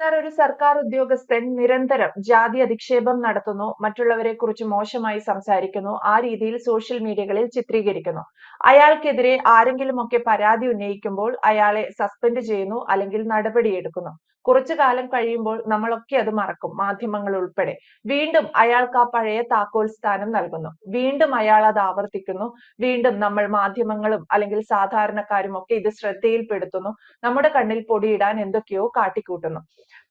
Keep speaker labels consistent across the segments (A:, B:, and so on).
A: Sir ഒരു സർക്കാർ ഉദ്യോഗസ്ഥൻ നിരന്തരം ജാതി അധിക്ഷേപം നടത്തുന്നു മറ്റുള്ളവരെ കുറിച്ച് മോശമായി സംസാരിക്കുന്നു ആ രീതിയിൽ സോഷ്യൽ മീഡിയകളിൽ ചിത്രീകരിക്കുന്നു. അയാൾക്കെതിരെ ആരെങ്കിലും ഒക്കെ പരാതി ഉന്നയിക്കുമ്പോൾ അയാളെ സസ്പെൻഡ് ചെയ്യുന്നു അല്ലെങ്കിൽ നടപടിയെടുക്കുന്നു. കുറച്ചു കാലം കഴിയുമ്പോൾ നമ്മളൊക്കെ അത് മറക്കും മാധ്യമങ്ങൾ ഉൾപ്പെടെ. വീണ്ടും അയാൾക്ക് ആ പഴയ താക്കോൽ സ്ഥാനം നൽകുന്നു. വീണ്ടും അയാൾ അത് ആവർത്തിക്കുന്നു. വീണ്ടും നമ്മൾ മാധ്യമങ്ങളും അല്ലെങ്കിൽ സാധാരണക്കാരും ഒക്കെ ഇത് ശ്രദ്ധയിൽപ്പെടുത്തുന്നു. നമ്മുടെ കണ്ണിൽ പൊടിയിടാൻ എന്തൊക്കെയോ കാട്ടിക്കൂട്ടുന്നു.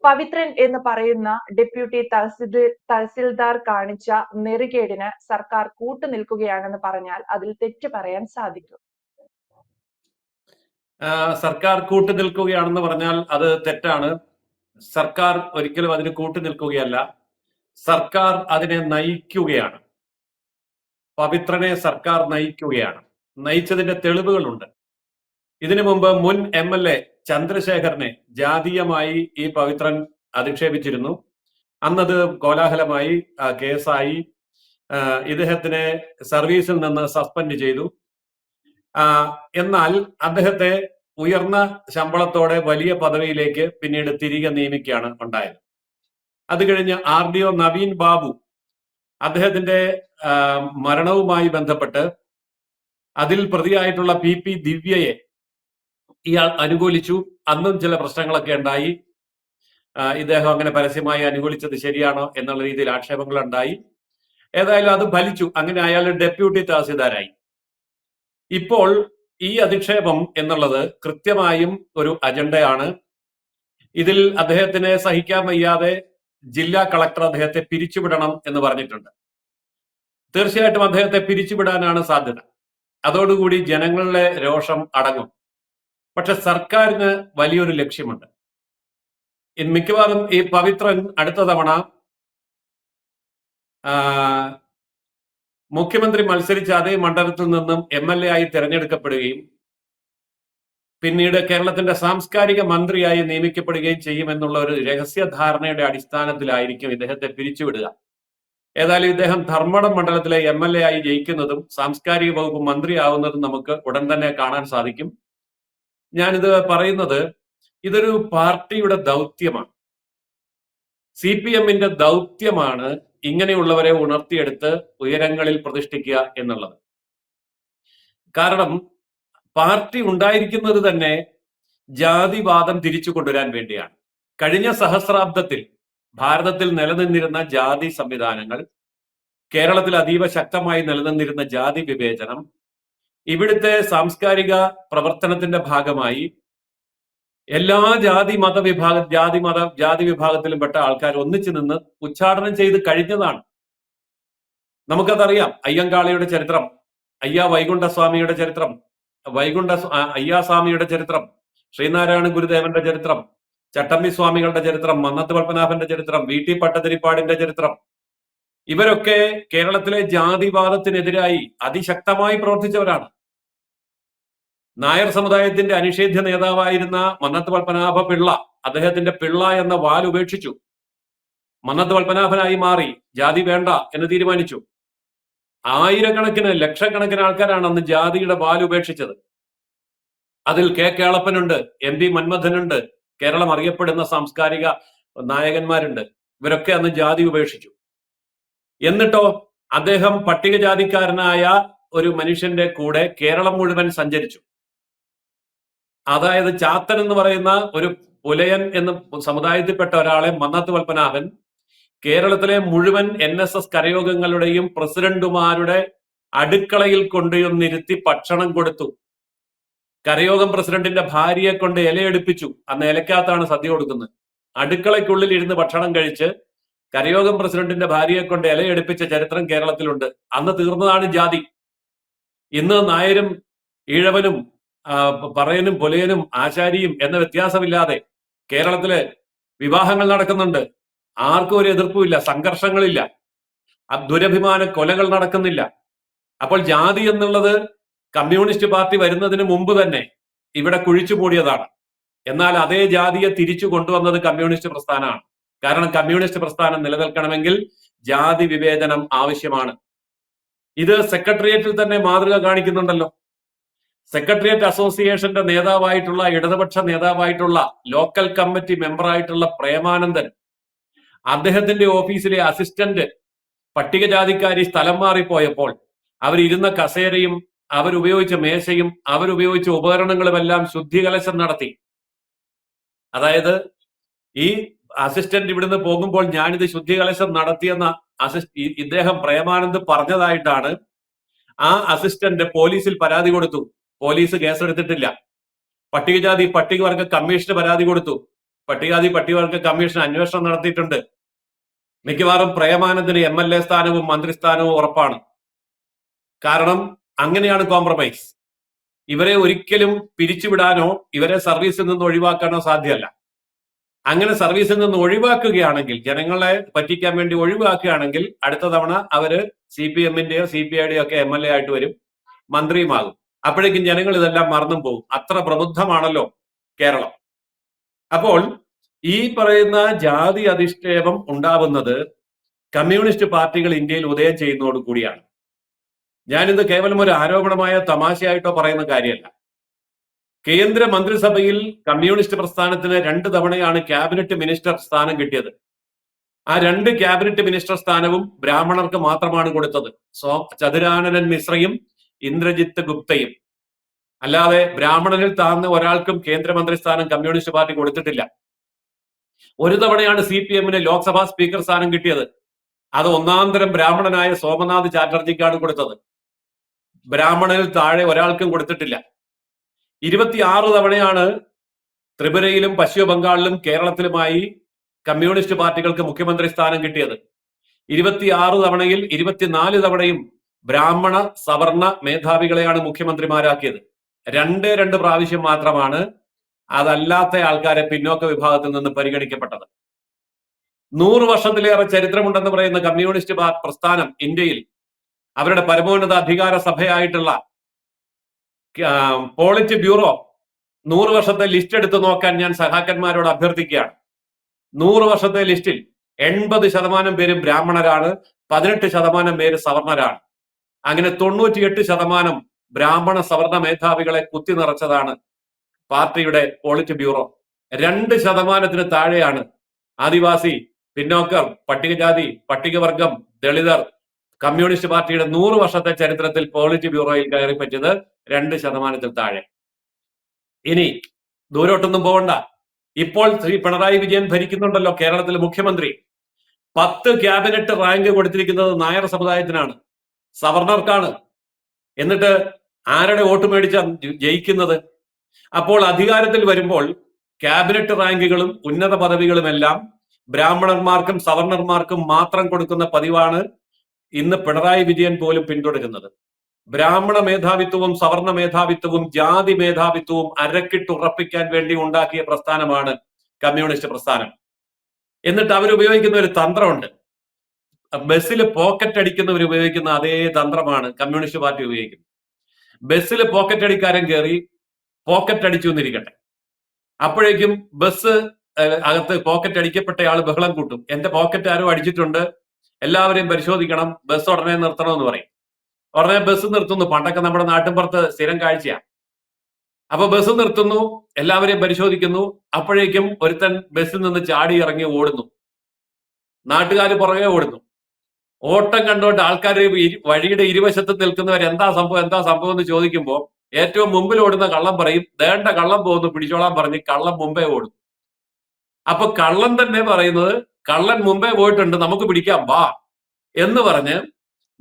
A: പവിത്രൻ എന്ന് പറയുന്ന ഡെപ്യൂട്ടി തഹസിൽ തഹസിൽദാർ കാണിച്ച നെറികേടിന് സർക്കാർ കൂട്ടുനിൽക്കുകയാണെന്ന് പറഞ്ഞാൽ അതിൽ തെറ്റ് പറയാൻ സാധിക്കും.
B: സർക്കാർ കൂട്ടു നിൽക്കുകയാണെന്ന് പറഞ്ഞാൽ അത് തെറ്റാണ്. സർക്കാർ ഒരിക്കലും അതിന് കൂട്ടു നിൽക്കുകയല്ല സർക്കാർ അതിനെ നയിക്കുകയാണ്. പവിത്രനെ സർക്കാർ നയിക്കുകയാണ്. നയിച്ചതിന്റെ തെളിവുകളുണ്ട്. ഇതിനു മുമ്പ് മുൻ എം എൽ എ ചന്ദ്രശേഖരനെ ജാതീയമായി ഈ പവിത്രൻ അധിക്ഷേപിച്ചിരുന്നു. അന്നത് കോലാഹലമായി കേസായി. ഇദ്ദേഹത്തിനെ സർവീസിൽ നിന്ന് സസ്പെൻഡ് ചെയ്തു. എന്നാൽ അദ്ദേഹത്തെ ഉയർന്ന ശമ്പളത്തോടെ വലിയ പദവിയിലേക്ക് പിന്നീട് തിരികെ നിയമിക്കുകയാണ് ഉണ്ടായത്. അത് കഴിഞ്ഞ് R D O Naveen Babu അദ്ദേഹത്തിന്റെ മരണവുമായി ബന്ധപ്പെട്ട് അതിൽ പ്രതിയായിട്ടുള്ള പി പി ദിവ്യയെ ഇയാൾ അനുകൂലിച്ചു. അന്നും ചില പ്രശ്നങ്ങളൊക്കെ ഉണ്ടായി. ഇദ്ദേഹം അങ്ങനെ പരസ്യമായി അനുകൂലിച്ചത് ശരിയാണോ എന്നുള്ള രീതിയിൽ ആക്ഷേപങ്ങൾ ഉണ്ടായി ഏതായാലും അത് ഫലിച്ചു. അങ്ങനെ അയാൾ ഡെപ്യൂട്ടി തഹസിൽദാരായി. ഇപ്പോൾ ഈ അധിക്ഷേപം എന്നുള്ളത് കൃത്യമായും ഒരു അജണ്ടയാണ്. ഇതിൽ അദ്ദേഹത്തിനെ സഹിക്കാൻ വയ്യാതെ ജില്ലാ കളക്ടർ അദ്ദേഹത്തെ പിരിച്ചുവിടണം എന്ന് പറഞ്ഞിട്ടുണ്ട്. തീർച്ചയായിട്ടും അദ്ദേഹത്തെ പിരിച്ചുവിടാനാണ് സാധ്യത. അതോടുകൂടി ജനങ്ങളുടെ രോഷം അടങ്ങും. പക്ഷെ സർക്കാരിന് വലിയൊരു ലക്ഷ്യമുണ്ട്. മിക്കവാറും ഈ പവിത്രൻ അടുത്ത തവണ മുഖ്യമന്ത്രി മത്സരിച്ച അതേ മണ്ഡലത്തിൽ നിന്നും എം എൽ എ ആയി തിരഞ്ഞെടുക്കപ്പെടുകയും പിന്നീട് കേരളത്തിന്റെ സാംസ്കാരിക മന്ത്രിയായി നിയമിക്കപ്പെടുകയും ചെയ്യുമെന്നുള്ള ഒരു രഹസ്യ ധാരണയുടെ അടിസ്ഥാനത്തിലായിരിക്കും ഇദ്ദേഹത്തെ പിരിച്ചുവിടുക. ഏതായാലും ഇദ്ദേഹം ധർമ്മടം മണ്ഡലത്തിലെ എം എൽ എ ആയി ജയിക്കുന്നതും സാംസ്കാരിക വകുപ്പ് മന്ത്രിയാവുന്നതും നമുക്ക് ഉടൻ തന്നെ കാണാൻ സാധിക്കും. ഞാനിത് പറയുന്നത് ഇതൊരു പാർട്ടിയുടെ ദൗത്യമാണ്. സി പി എമ്മിന്റെ ദൗത്യമാണ് ഇങ്ങനെയുള്ളവരെ ഉണർത്തിയെടുത്ത് ഉയരങ്ങളിൽ പ്രതിഷ്ഠിക്കുക എന്നുള്ളത്. കാരണം പാർട്ടി ഉണ്ടായിരിക്കുന്നത് തന്നെ ജാതിവാദം തിരിച്ചു കൊണ്ടുവരാൻ വേണ്ടിയാണ്. കഴിഞ്ഞ സഹസ്രാബ്ദത്തിൽ ഭാരതത്തിൽ നിലനിന്നിരുന്ന ജാതി സംവിധാനങ്ങൾ കേരളത്തിൽ അതീവ ശക്തമായി നിലനിന്നിരുന്ന ജാതി വിവേചനം ഇവിടുത്തെ സാംസ്കാരിക പ്രവർത്തനത്തിന്റെ ഭാഗമായി എല്ലാ ജാതി മത വിഭാഗ ജാതി മത ജാതി വിഭാഗത്തിലും പെട്ട ആൾക്കാർ ഒന്നിച്ചു നിന്ന് ഉച്ചാടനം ചെയ്ത് കഴിഞ്ഞതാണ്. നമുക്കതറിയാം അയ്യങ്കാളിയുടെ ചരിത്രം അയ്യ വൈകുണ്ഠസ്വാമിയുടെ ചരിത്രം വൈകുണ്ഠ അയ്യാസ്വാമിയുടെ ചരിത്രം ശ്രീനാരായണ ഗുരുദേവന്റെ ചരിത്രം ചട്ടമ്പി സ്വാമികളുടെ ചരിത്രം മന്നത്ത് പത്മനാഭന്റെ ചരിത്രം വി ടി പട്ടതിരിപ്പാടിന്റെ ചരിത്രം. ഇവരൊക്കെ കേരളത്തിലെ ജാതിവാദത്തിനെതിരായി അതിശക്തമായി പ്രവർത്തിച്ചവരാണ്. നായർ സമുദായത്തിന്റെ അനിഷേധ്യ നേതാവായിരുന്ന മന്നത്ത് പത്മനാഭ പിള്ള അദ്ദേഹത്തിന്റെ പിള്ള എന്ന വാൽ ഉപേക്ഷിച്ചു. മന്നത്ത് പത്മനാഭനായി മാറി ജാതി വേണ്ട എന്ന് തീരുമാനിച്ചു. ആയിരക്കണക്കിന് ലക്ഷക്കണക്കിന് ആൾക്കാരാണ് അന്ന് ജാതിയുടെ വാൽ ഉപേക്ഷിച്ചത്. അതിൽ കെ കേളപ്പനുണ്ട് എം പി മന്മഥനുണ്ട് കേരളം അറിയപ്പെടുന്ന സാംസ്കാരിക നായകന്മാരുണ്ട്. ഇവരൊക്കെ അന്ന് ജാതി ഉപേക്ഷിച്ചു. എന്നിട്ടോ അദ്ദേഹം പട്ടികജാതിക്കാരനായ ഒരു മനുഷ്യന്റെ കൂടെ കേരളം മുഴുവൻ സഞ്ചരിച്ചു. അതായത് ചാത്തൻ എന്ന് പറയുന്ന ഒരു പുലയൻ എന്ന് സമുദായത്തിൽപ്പെട്ട ഒരാളെ മന്നത്ത് പത്മനാഭൻ കേരളത്തിലെ മുഴുവൻ എൻ എസ് എസ് കരയോഗങ്ങളുടെയും പ്രസിഡന്റുമാരുടെ അടുക്കളയിൽ കൊണ്ടുവന്നിരുത്തി ഭക്ഷണം കൊടുത്തു. കരയോഗം പ്രസിഡന്റിന്റെ ഭാര്യയെ കൊണ്ട് ഇലയെടുപ്പിച്ചു അന്ന് ഇലക്കകത്താണ് സദ്യ കൊടുക്കുന്നത്. അടുക്കളയ്ക്കുള്ളിൽ ഇരുന്ന് ഭക്ഷണം കഴിച്ച് കരയോഗം പ്രസിഡന്റിന്റെ ഭാര്യയെ കൊണ്ട് ഇലയെടുപ്പിച്ച ചരിത്രം കേരളത്തിലുണ്ട്. അന്ന് തീർന്നതാണ് ജാതി. ഇന്ന് നായരും ഈഴവനും പറയനും പൊലയനും ആശാരിയും എന്ന വ്യത്യാസമില്ലാതെ കേരളത്തിൽ വിവാഹങ്ങൾ നടക്കുന്നുണ്ട്. ആർക്കും ഒരു എതിർപ്പുമില്ല സംഘർഷങ്ങളില്ല. ദുരഭിമാന കൊലകൾ നടക്കുന്നില്ല. അപ്പോൾ ജാതി എന്നുള്ളത് കമ്മ്യൂണിസ്റ്റ് പാർട്ടി വരുന്നതിന് മുമ്പ് തന്നെ ഇവിടെ കുഴിച്ചു മൂടിയതാണ്. എന്നാൽ അതേ ജാതിയെ തിരിച്ചു കൊണ്ടുവന്നത് കമ്മ്യൂണിസ്റ്റ് പ്രസ്ഥാനമാണ്. കാരണം കമ്മ്യൂണിസ്റ്റ് പ്രസ്ഥാനം നിലനിൽക്കണമെങ്കിൽ ജാതി വിവേചനം ആവശ്യമാണ്. ഇത് സെക്രട്ടേറിയറ്റിൽ തന്നെ മാതൃക കാണിക്കുന്നുണ്ടല്ലോ. സെക്രട്ടേറിയറ്റ് അസോസിയേഷന്റെ നേതാവായിട്ടുള്ള ഇടതുപക്ഷ നേതാവായിട്ടുള്ള ലോക്കൽ കമ്മിറ്റി മെമ്പറായിട്ടുള്ള പ്രേമാനന്ദൻ അദ്ദേഹത്തിന്റെ ഓഫീസിലെ അസിസ്റ്റന്റ് പട്ടികജാതിക്കാരി സ്ഥലം മാറിപ്പോയപ്പോൾ അവരിരുന്ന കസേരയും അവരുപയോഗിച്ച മേശയും അവരുപയോഗിച്ച ഉപകരണങ്ങളുമെല്ലാം ശുദ്ധികലശം നടത്തി. അതായത് ഈ അസിസ്റ്റന്റ് ഇവിടുന്ന് പോകുമ്പോൾ ഞാനിത് ശുദ്ധികലശം നടത്തിയെന്ന അസിസ്റ്റ് ഇദ്ദേഹം പ്രേമാനന്ദ് പറഞ്ഞതായിട്ടാണ് ആ അസിസ്റ്റന്റ് പോലീസിൽ പരാതി കൊടുത്തു. പോലീസ് കേസെടുത്തിട്ടില്ല. പട്ടികജാതി പട്ടികവർഗ കമ്മീഷന് പരാതി കൊടുത്തു. പട്ടികജാതി പട്ടികവർഗ കമ്മീഷൻ അന്വേഷണം നടത്തിയിട്ടുണ്ട്. മിക്കവാറും പ്രേമാനന്ദിന് എം എൽ എ സ്ഥാനവും മന്ത്രിസ്ഥാനവും ഉറപ്പാണ്. കാരണം അങ്ങനെയാണ് കോംപ്രമൈസ് ഇവരെ ഒരിക്കലും പിരിച്ചുവിടാനോ ഇവരെ സർവീസിൽ നിന്ന് ഒഴിവാക്കാനോ സാധ്യമല്ല. അങ്ങനെ സർവീസിൽ നിന്ന് ഒഴിവാക്കുകയാണെങ്കിൽ ജനങ്ങളെ പറ്റിക്കാൻ വേണ്ടി ഒഴിവാക്കുകയാണെങ്കിൽ അടുത്ത തവണ അവർ സി പി എമ്മിന്റെയോ സി പി ഐയുടെയോ ഒക്കെ എം എൽ എ ആയിട്ട് വരും. മന്ത്രിയുമാകും. അപ്പോഴേക്കും ജനങ്ങൾ ഇതെല്ലാം മറന്നും പോകും. അത്ര പ്രബുദ്ധമാണല്ലോ കേരളം. അപ്പോൾ ഈ പറയുന്ന ജാതി അധിക്ഷേപം ഉണ്ടാവുന്നത് കമ്മ്യൂണിസ്റ്റ് പാർട്ടികൾ ഇന്ത്യയിൽ ഉദയം ചെയ്യുന്നതോട് കൂടിയാണ്. ഞാനിത് കേവലം ഒരു ആരോപണമായ തമാശയായിട്ടോ പറയുന്ന കാര്യമല്ല. കേന്ദ്ര മന്ത്രിസഭയിൽ കമ്മ്യൂണിസ്റ്റ് പ്രസ്ഥാനത്തിന് രണ്ട് തവണയാണ് ക്യാബിനറ്റ് മിനിസ്റ്റർ സ്ഥാനം കിട്ടിയത്. ആ രണ്ട് ക്യാബിനറ്റ് മിനിസ്റ്റർ സ്ഥാനവും ബ്രാഹ്മണർക്ക് മാത്രമാണ് കൊടുത്തത്. സോ ചതുരാനനൻ മിശ്രയും ഇന്ദ്രജിത്ത് ഗുപ്തയും അല്ലാതെ ബ്രാഹ്മണനിൽ താഴ്ന്ന ഒരാൾക്കും കേന്ദ്രമന്ത്രി സ്ഥാനം കമ്മ്യൂണിസ്റ്റ് പാർട്ടി കൊടുത്തിട്ടില്ല. ഒരു തവണയാണ് സി പി എമ്മിന് ലോക്സഭാ സ്പീക്കർ സ്ഥാനം കിട്ടിയത്. അത് ഒന്നാന്തരം ബ്രാഹ്മണനായ സോമനാഥ് ചാറ്റർജിക്കാണ് കൊടുത്തത്. ബ്രാഹ്മണനിൽ താഴെ ഒരാൾക്കും കൊടുത്തിട്ടില്ല. ഇരുപത്തിയാറ് തവണയാണ് ത്രിപുരയിലും പശ്ചിമ ബംഗാളിലും കേരളത്തിലുമായി കമ്മ്യൂണിസ്റ്റ് പാർട്ടികൾക്ക് മുഖ്യമന്ത്രി സ്ഥാനം കിട്ടിയത്. ഇരുപത്തിയാറ് തവണയിൽ ഇരുപത്തിനാല് തവണയും ബ്രാഹ്മണ സവർണ മേധാവികളെയാണ് മുഖ്യമന്ത്രിമാരാക്കിയത്. രണ്ട് രണ്ട് പ്രാവശ്യം മാത്രമാണ് അതല്ലാത്ത ആൾക്കാരെ പിന്നോക്ക വിഭാഗത്തിൽ നിന്ന് പരിഗണിക്കപ്പെട്ടത്. നൂറ് വർഷത്തിലേറെ ചരിത്രമുണ്ടെന്ന് പറയുന്ന കമ്മ്യൂണിസ്റ്റ് പ്രസ്ഥാനം ഇന്ത്യയിൽ അവരുടെ പരമോന്നത അധികാര സഭയായിട്ടുള്ള പോളിറ്റ് ബ്യൂറോ നൂറ് വർഷത്തെ ലിസ്റ്റ് എടുത്ത് നോക്കാൻ ഞാൻ സഹാക്കന്മാരോട് അഭ്യർത്ഥിക്കുകയാണ്. നൂറ് വർഷത്തെ ലിസ്റ്റിൽ എൺപത് ശതമാനം പേര് ബ്രാഹ്മണരാണ് പതിനെട്ട് ശതമാനം പേര് സവർണരാണ്. അങ്ങനെ തൊണ്ണൂറ്റിയെട്ട് ശതമാനം ബ്രാഹ്മണ സവർണ മേധാവികളെ കുത്തി നിറച്ചതാണ് പാർട്ടിയുടെ പോളിറ്റ് ബ്യൂറോ. രണ്ട് ശതമാനത്തിന് താഴെയാണ് ആദിവാസി പിന്നോക്കർ പട്ടികജാതി പട്ടികവർഗം ദളിതർ കമ്മ്യൂണിസ്റ്റ് പാർട്ടിയുടെ നൂറ് വർഷത്തെ ചരിത്രത്തിൽ പോളിറ്റ് ബ്യൂറോയിൽ കയറി പറ്റിയത് രണ്ട് ശതമാനത്തിൽ താഴെ. ഇനി ദൂരോട്ടൊന്നും പോകണ്ട ഇപ്പോൾ ശ്രീ പിണറായി വിജയൻ ഭരിക്കുന്നുണ്ടല്ലോ കേരളത്തിലെ മുഖ്യമന്ത്രി. പത്ത് ക്യാബിനറ്റ് റാങ്ക് കൊടുത്തിരിക്കുന്നത് നായർ സമുദായത്തിനാണ്. സവർണർക്കാണ്. എന്നിട്ട് ആരുടെ വോട്ട് മേടിച്ച ജയിക്കുന്നത്? അപ്പോൾ അധികാരത്തിൽ വരുമ്പോൾ ക്യാബിനറ്റ് റാങ്കുകളും ഉന്നത പദവികളുമെല്ലാം ബ്രാഹ്മണന്മാർക്കും സവർണർമാർക്കും മാത്രം കൊടുക്കുന്ന പതിവാണ് ഇന്ന് പിണറായി വിജയൻ പോലും പിന്തുടരുന്നത്. ബ്രാഹ്മണ മേധാവിത്വവും സവർണ മേധാവിത്വവും ജാതി മേധാവിത്വവും അരക്കിട്ടുറപ്പിക്കാൻ വേണ്ടി ഉണ്ടാക്കിയ പ്രസ്ഥാനമാണ് കമ്മ്യൂണിസ്റ്റ് പ്രസ്ഥാനം. എന്നിട്ട് അവരുപയോഗിക്കുന്ന ഒരു തന്ത്രമുണ്ട്. ബസ്സിൽ പോക്കറ്റ് അടിക്കുന്നവർ ഉപയോഗിക്കുന്ന അതേ തന്ത്രമാണ് കമ്മ്യൂണിസ്റ്റ് പാർട്ടി ഉപയോഗിക്കുന്നത്. ബസ്സിൽ പോക്കറ്റ് അടിക്കാരൻ കയറി പോക്കറ്റ് അടിച്ചു എന്നിരിക്കട്ടെ. അപ്പോഴേക്കും ബസ് അകത്ത് പോക്കറ്റ് അടിക്കപ്പെട്ട ആൾ ബഹളം കൂട്ടും. എന്റെ പോക്കറ്റ് ആരോ അടിച്ചിട്ടുണ്ട്. എല്ലാവരെയും പരിശോധിക്കണം. ബസ് ഉടനെ നിർത്തണമെന്ന് പറയും. ഉടനെ ബസ് നിർത്തുന്നു. പണ്ടൊക്കെ നമ്മുടെ നാട്ടിൻപുറത്ത് സ്ഥിരം കാഴ്ചയാണ് അപ്പൊ ബസ് നിർത്തുന്നു. എല്ലാവരെയും പരിശോധിക്കുന്നു. അപ്പോഴേക്കും ഒരുത്തൻ ബസ്സിൽ നിന്ന് ചാടി ഇറങ്ങി ഓടുന്നു. നാട്ടുകാർ പുറകെ ഓടുന്നു. ഓട്ടം കണ്ടോണ്ട് ആൾക്കാർ വഴിയുടെ ഇരുവശത്ത് നിൽക്കുന്നവർ എന്താ സംഭവം എന്താ സംഭവം എന്ന് ചോദിക്കുമ്പോൾ ഏറ്റവും മുമ്പിൽ ഓടുന്ന കള്ളം പറയും വേണ്ട കള്ളം പോകുന്നു പിടിച്ചോളാൻ പറഞ്ഞ് കള്ളം മുമ്പേ ഓടും. അപ്പൊ കള്ളൻ തന്നെ പറയുന്നത് കള്ളൻ മുമ്പേ പോയിട്ടുണ്ട് നമുക്ക് പിടിക്കാം വാ. എന്ന് പറഞ്ഞ്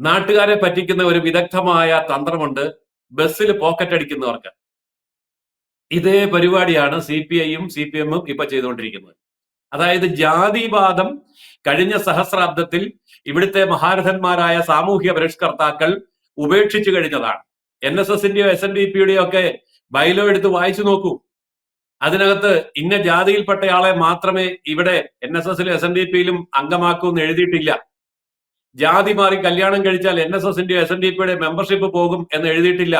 B: നാട്ടുകാരെ പറ്റിക്കുന്ന ഒരു വിദഗ്ധമായ തന്ത്രമുണ്ട് ബസ്സിൽ പോക്കറ്റ് അടിക്കുന്നവർക്ക്. ഇതേ പരിപാടിയാണ് സി പി ഐയും സി പി എമ്മും ഇപ്പൊ ചെയ്തുകൊണ്ടിരിക്കുന്നത്. അതായത് ജാതിവാദം കഴിഞ്ഞ സഹസ്രാബ്ദത്തിൽ ഇവിടുത്തെ മഹാരഥന്മാരായ സാമൂഹ്യ പരിഷ്കർത്താക്കൾ ഉപേക്ഷിച്ചു കഴിഞ്ഞതാണ്. എൻ എസ് എസിന്റെയോ എസ് എൻ ഡി പിയുടെയോ ഒക്കെ ബൈലോ എടുത്ത് വായിച്ചു നോക്കൂ. അതിനകത്ത് ഇന്ന ജാതിയിൽപ്പെട്ടയാളെ മാത്രമേ ഇവിടെ എൻ എസ് എസിലും എസ് എൻ ഡി പിയിലും അംഗമാക്കൂ എന്ന് എഴുതിയിട്ടില്ല. ജാതി മാറി കല്യാണം കഴിച്ചാൽ എൻ എസ് എസിന്റെയോ എസ് എൻ ഡി പിയുടെ മെമ്പർഷിപ്പ് പോകും എന്ന് എഴുതിയിട്ടില്ല.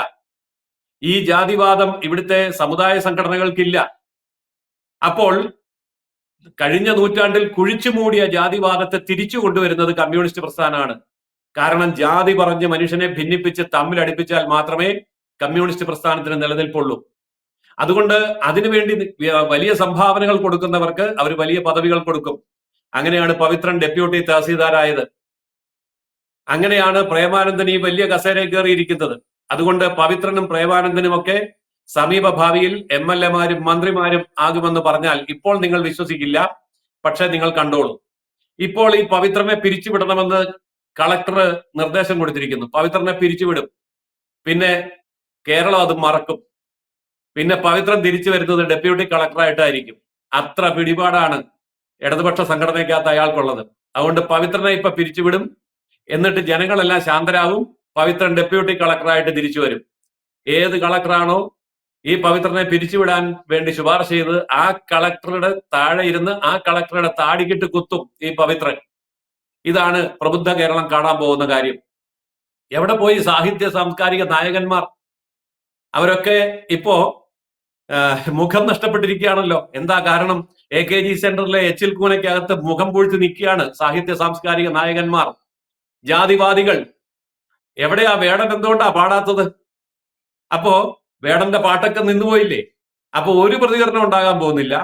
B: ഈ ജാതിവാദം ഇവിടുത്തെ സമുദായ സംഘടനകൾക്കില്ല. അപ്പോൾ കഴിഞ്ഞ നൂറ്റാണ്ടിൽ കുഴിച്ചു മൂടിയ ജാതിവാദത്തെ തിരിച്ചു കൊണ്ടുവരുന്നത് കമ്മ്യൂണിസ്റ്റ് പ്രസ്ഥാനമാണ്. കാരണം ജാതി പറഞ്ഞ് മനുഷ്യനെ ഭിന്നിപ്പിച്ച് തമ്മിലടിപ്പിച്ചാൽ മാത്രമേ കമ്മ്യൂണിസ്റ്റ് പ്രസ്ഥാനത്തിന് നിലനിൽപ്പുള്ളൂ. അതുകൊണ്ട് അതിനുവേണ്ടി വലിയ സംഭാവനകൾ കൊടുക്കുന്നവർക്ക് അവർ വലിയ പദവികൾ കൊടുക്കും. അങ്ങനെയാണ് പവിത്രൻ ഡെപ്യൂട്ടി തഹസീൽദാരായത്. അങ്ങനെയാണ് പ്രേമാനന്ദൻ ഈ വലിയ കസേരയിൽ കയറിയിരിക്കുന്നത്. അതുകൊണ്ട് പവിത്രനും പ്രേമാനന്ദനും ഒക്കെ സമീപ ഭാവിയിൽ എം എൽ എമാരും മന്ത്രിമാരും ആകുമെന്ന് പറഞ്ഞാൽ ഇപ്പോൾ നിങ്ങൾ വിശ്വസിക്കില്ല പക്ഷെ നിങ്ങൾ കണ്ടോളൂ. ഇപ്പോൾ ഈ പവിത്രനെ പിരിച്ചുവിടണമെന്ന് കളക്ടർ നിർദ്ദേശം കൊടുത്തിരിക്കുന്നു. പവിത്രനെ പിരിച്ചുവിടും. പിന്നെ കേരളം അത് മറക്കും. പിന്നെ പവിത്രൻ തിരിച്ചു വരുന്നത് ഡെപ്യൂട്ടി കളക്ടറായിട്ടായിരിക്കും. അത്ര പിടിപാടാണ് ഇടതുപക്ഷ സംഘടനയ്ക്കകത്ത് അയാൾക്കുള്ളത്. അതുകൊണ്ട് പവിത്രനെ ഇപ്പൊ പിരിച്ചുവിടും. എന്നിട്ട് ജനങ്ങളെല്ലാം ശാന്തരാകും പവിത്രൻ ഡെപ്യൂട്ടി കളക്ടറായിട്ട് തിരിച്ചു വരും. ഏത് കളക്ടറാണോ ഈ പവിത്രനെ പിരിച്ചുവിടാൻ വേണ്ടി ശുപാർശ ചെയ്ത് ആ കളക്ടറുടെ താഴെ ഇരുന്ന് ആ കളക്ടറുടെ താടിക്കിട്ട് കുത്തും ഈ പവിത്രൻ. ഇതാണ് പ്രബുദ്ധ കേരളം കാണാൻ പോകുന്ന കാര്യം. എവിടെ പോയി സാഹിത്യ സാംസ്കാരിക നായകന്മാർ? അവരൊക്കെ ഇപ്പോ മുഖം നഷ്ടപ്പെട്ടിരിക്കുകയാണല്ലോ. എന്താ കാരണം? എ കെ ജി സെന്ററിലെ എച്ചിൽ കൂനയ്ക്കകത്ത് മുഖം പൊഴിച്ച് നിൽക്കുകയാണ് സാഹിത്യ സാംസ്കാരിക നായകന്മാർ. ജാതിവാദികൾ. എവിടെയാ വേടൻ? എന്തുകൊണ്ടാ പാടാത്തത്? അപ്പോ വേടന്റെ പാട്ടൊക്കെ നിന്നുപോയില്ലേ? അപ്പൊ ഒരു പ്രതികരണം ഉണ്ടാകാൻ പോകുന്നില്ല.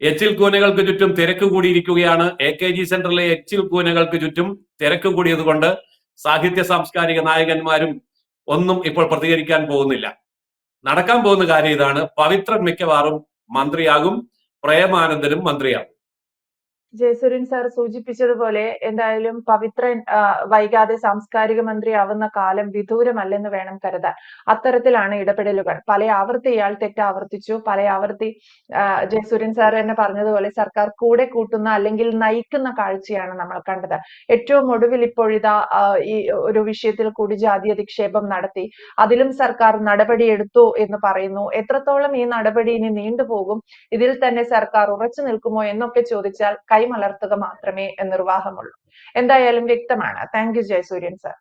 B: എച്ചിൽ കൂനകൾക്ക് ചുറ്റും തിരക്ക് കൂടിയിരിക്കുകയാണ്. എ കെ ജി സെന്ററിലെ എച്ചിൽ കൂനകൾക്ക് ചുറ്റും തിരക്ക് കൂടിയത് കൊണ്ട് സാഹിത്യ സാംസ്കാരിക നായകന്മാരും ഒന്നും ഇപ്പോൾ പ്രതികരിക്കാൻ പോകുന്നില്ല. നടക്കാൻ പോകുന്ന കാര്യം ഇതാണ്. പവിത്രൻ മിക്കവാറും മന്ത്രിയാകും. പ്രേമാനന്ദനും മന്ത്രിയാകും.
A: ജയസൂര്യൻ സാർ സൂചിപ്പിച്ചതുപോലെ എന്തായാലും പവിത്രൻ വൈകാതെ സാംസ്കാരിക മന്ത്രി ആവുന്ന കാലം വിദൂരമല്ലെന്ന് വേണം കരുതാൻ. അത്തരത്തിലാണ് ഇടപെടലുകൾ. പല ആവർത്തി ഇയാൾ തെറ്റാവർത്തിച്ചു. പല ആവർത്തി ജയസൂര്യൻ സാർ തന്നെ പറഞ്ഞതുപോലെ സർക്കാർ കൂടെ കൂട്ടുന്ന അല്ലെങ്കിൽ നയിക്കുന്ന കാഴ്ചയാണ് നമ്മൾ കണ്ടത്. ഏറ്റവും ഒടുവിൽ ഇപ്പോഴിതാ ഈ ഒരു വിഷയത്തിൽ കൂടി ജാതി അധിക്ഷേപം നടത്തി. അതിലും സർക്കാർ നടപടിയെടുത്തു എന്ന് പറയുന്നു. എത്രത്തോളം ഈ നടപടി ഇനി നീണ്ടുപോകും? ഇതിൽ തന്നെ സർക്കാർ ഉറച്ചു നിൽക്കുമോ എന്നൊക്കെ ചോദിച്ചാൽ കൈമലർത്തുക മാത്രമേ നിർവാഹമുള്ളൂ. എന്തായാലും വ്യക്തമാണ്. Thank you Jayasuryan sir